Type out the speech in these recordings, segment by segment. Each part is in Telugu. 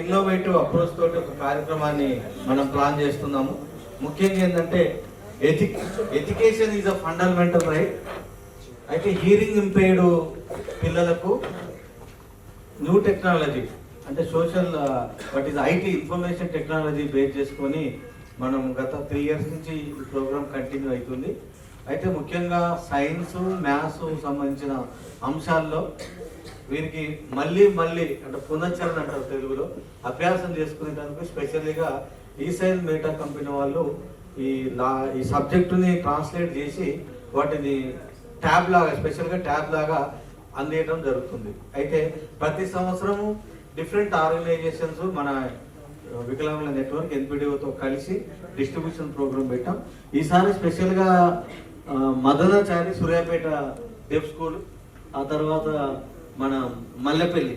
ఇన్నోవేటివ్ అప్రోచ్ తోటి ఒక కార్యక్రమాన్ని మనం ప్లాన్ చేస్తున్నాము. ముఖ్యంగా ఏంటంటే edu education is a fundamental right అయితే హీరింగ్ ఇంపేర్డ్ పిల్లలకు న్యూ టెక్నాలజీ అంటే social what is IT information technology base చేసుకొని మనం గత త్రీ ఇయర్స్ నుంచి ఈ ప్రోగ్రామ్ కంటిన్యూ అవుతుంది. అయితే ముఖ్యంగా సైన్స్ మ్యాథ్స్ సంబంధించిన అంశాల్లో వీరికి మళ్ళీ మళ్ళీ అంటే పునశ్చరణ అంటారు తెలుగులో అభ్యాసం చేసుకునేందుకు స్పెషల్గా ఈసైన్ మేటా కంపెనీ వాళ్ళు ఈ లా ఈ సబ్జెక్టుని ట్రాన్స్లేట్ చేసి వాటిని ట్యాబ్ లాగా స్పెషల్గా ట్యాబ్ లాగా అందించడం జరుగుతుంది. అయితే ప్రతి సంవత్సరము డిఫరెంట్ ఆర్గనైజేషన్స్ మన వికలాంగుల నెట్వర్క్ ఎన్పిడిఓతో కలిసి డిస్ట్రిబ్యూషన్ ప్రోగ్రామ్ పెట్టాం. ఈసారి స్పెషల్గా మదనాచారి సూర్యాపేట డెఫ్ స్కూల్ ఆ తర్వాత మన మల్లెపల్లి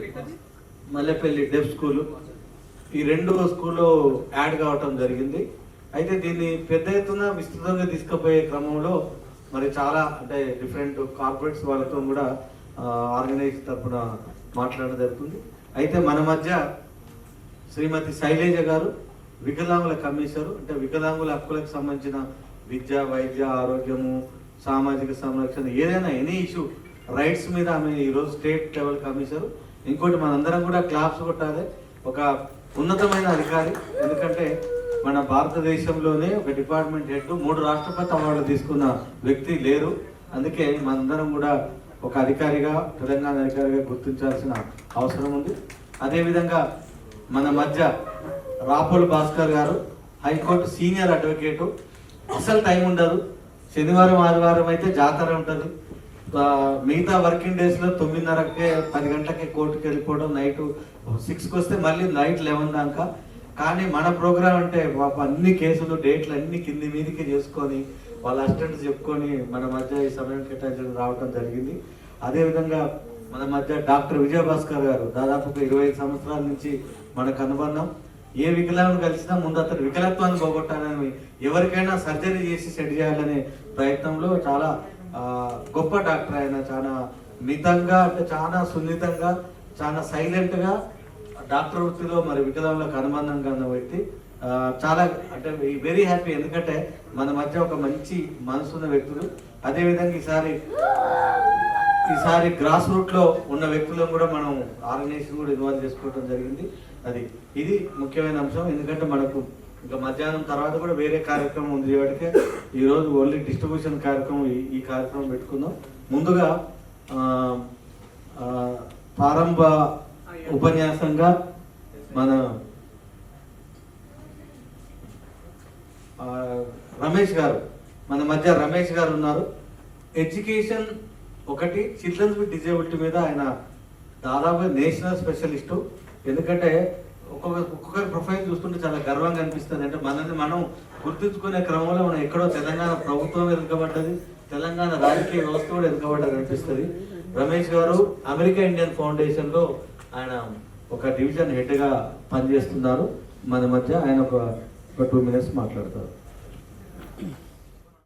మల్లెపల్లి డెఫ్ స్కూల్. ఈ రెండు స్కూల్లో యాడ్ కావటం జరిగింది. అయితే దీన్ని పెద్ద ఎత్తున విస్తృతంగా తీసుకుపోయే క్రమంలో మరి చాలా అంటే డిఫరెంట్ కార్పొరేట్స్ వాళ్ళతో కూడా ఆర్గనైజ్ తరఫున మాట్లాడడం జరుగుతుంది. అయితే మన మధ్య శ్రీమతి శైలేజ గారు వికలాంగుల కమిషనర్ అంటే వికలాంగుల హక్కులకు సంబంధించిన విద్య వైద్య ఆరోగ్యము సామాజిక సంరక్షణ ఏదైనా ఎనీ ఇష్యూ రైట్స్ మీద ఆమె ఈరోజు స్టేట్ లెవెల్ కమిషనర్. ఇంకోటి మనందరం కూడా క్లాప్స్ కొట్టాలి. ఒక ఉన్నతమైన అధికారి. ఎందుకంటే మన భారతదేశంలోనే ఒక డిపార్ట్మెంట్ హెడ్ మూడు రాష్ట్రపతి అవార్డు తీసుకున్న వ్యక్తి లేరు. అందుకే మనందరం కూడా ఒక అధికారిగా తెలంగాణ అధికారిగా గుర్తించాల్సిన అవసరం ఉంది. అదేవిధంగా మన మధ్య Rapol Bhaskar garu high court senior advocate. అసలు టైం ఉండదు. శనివారం ఆదివారం అయితే జాతర ఉంటుంది. మిగతా వర్కింగ్ డేస్లో తొమ్మిదిన్నరకే పది గంటలకే కోర్టుకి వెళ్ళిపోవడం నైట్ సిక్స్కి వస్తే మళ్ళీ నైట్ లెవెన్ దాకా. కానీ మన ప్రోగ్రామ్ అంటే పాప అన్ని కేసులు డేట్లు అన్ని కింది మీదకి చేసుకొని వాళ్ళ అసిస్టెంట్స్ చెప్పుకొని మన మధ్య ఈ సమయం కేటాయించడం రావడం జరిగింది. అదేవిధంగా మన మధ్య డాక్టర్ విజయభాస్కర్ గారు దాదాపు ఒక ఇరవై సంవత్సరాల నుంచి మనకు అనుబంధం. ఏ వికలాంగుడు కలిసినా ముందు అతను వికలత్వాన్ని పోగొట్టాలని ఎవరికైనా సర్జరీ చేసి సెట్ చేయాలనే ప్రయత్నంలో చాలా గొప్ప డాక్టర్ ఆయన. చాలా మితంగా అంటే చాలా సున్నితంగా చాలా సైలెంట్గా డాక్టర్ వృత్తిలో మరి వికలాంగులకు అనుబంధంగా ఉన్న వ్యక్తి. చాలా అంటే వెరీ హ్యాపీ ఎందుకంటే మన మధ్య ఒక మంచి మనసున్న వ్యక్తులు. అదేవిధంగా ఈసారి ఈసారి గ్రాస్ రూట్లో ఉన్న వ్యక్తులను కూడా మనం ఆర్గనైజేషన్ కూడా ఇన్వాల్వ్ చేసుకోవడం జరిగింది. అది. ఇది ముఖ్యమైన అంశం. ఎందుకంటే మనకు ఇంకా మధ్యాహ్నం తర్వాత కూడా వేరే కార్యక్రమం ఉంది. కాబట్టి ఈ రోజు ఓన్లీ డిస్ట్రిబ్యూషన్ కార్యక్రమం ఈ- కార్యక్రమం పెట్టుకుందాం. ముందుగా ప్రారంభ ఉపన్యాసంగా మన రమేష్ గారు మన మధ్య రమేష్ గారు ఉన్నారు. ఎడ్యుకేషన్ ఒకటి చిల్డ్రన్స్ విత్ డిజేబిలిటీ మీద ఆయన దాదాపు నేషనల్ స్పెషలిస్టు. ఎందుకంటే ఒక్కొక్క ఒక్కొక్కరి ప్రొఫైల్ చూస్తుంటే చాలా గర్వంగా అనిపిస్తుంది. అంటే మనల్ని మనం గుర్తుంచుకునే క్రమంలో మనం ఎక్కడో తెలంగాణ ప్రభుత్వం వెనుకబడ్డది తెలంగాణ రాజకీయ వ్యవస్థ కూడా వెనుకబడ్డది అనిపిస్తుంది. రమేష్ గారు అమెరికా ఇండియన్ ఫౌండేషన్లో ఆయన ఒక డివిజన్ హెడ్గా పనిచేస్తున్నారు. మన మధ్య ఆయన ఒక ఒక టూ మినిట్స్ మాట్లాడతారు.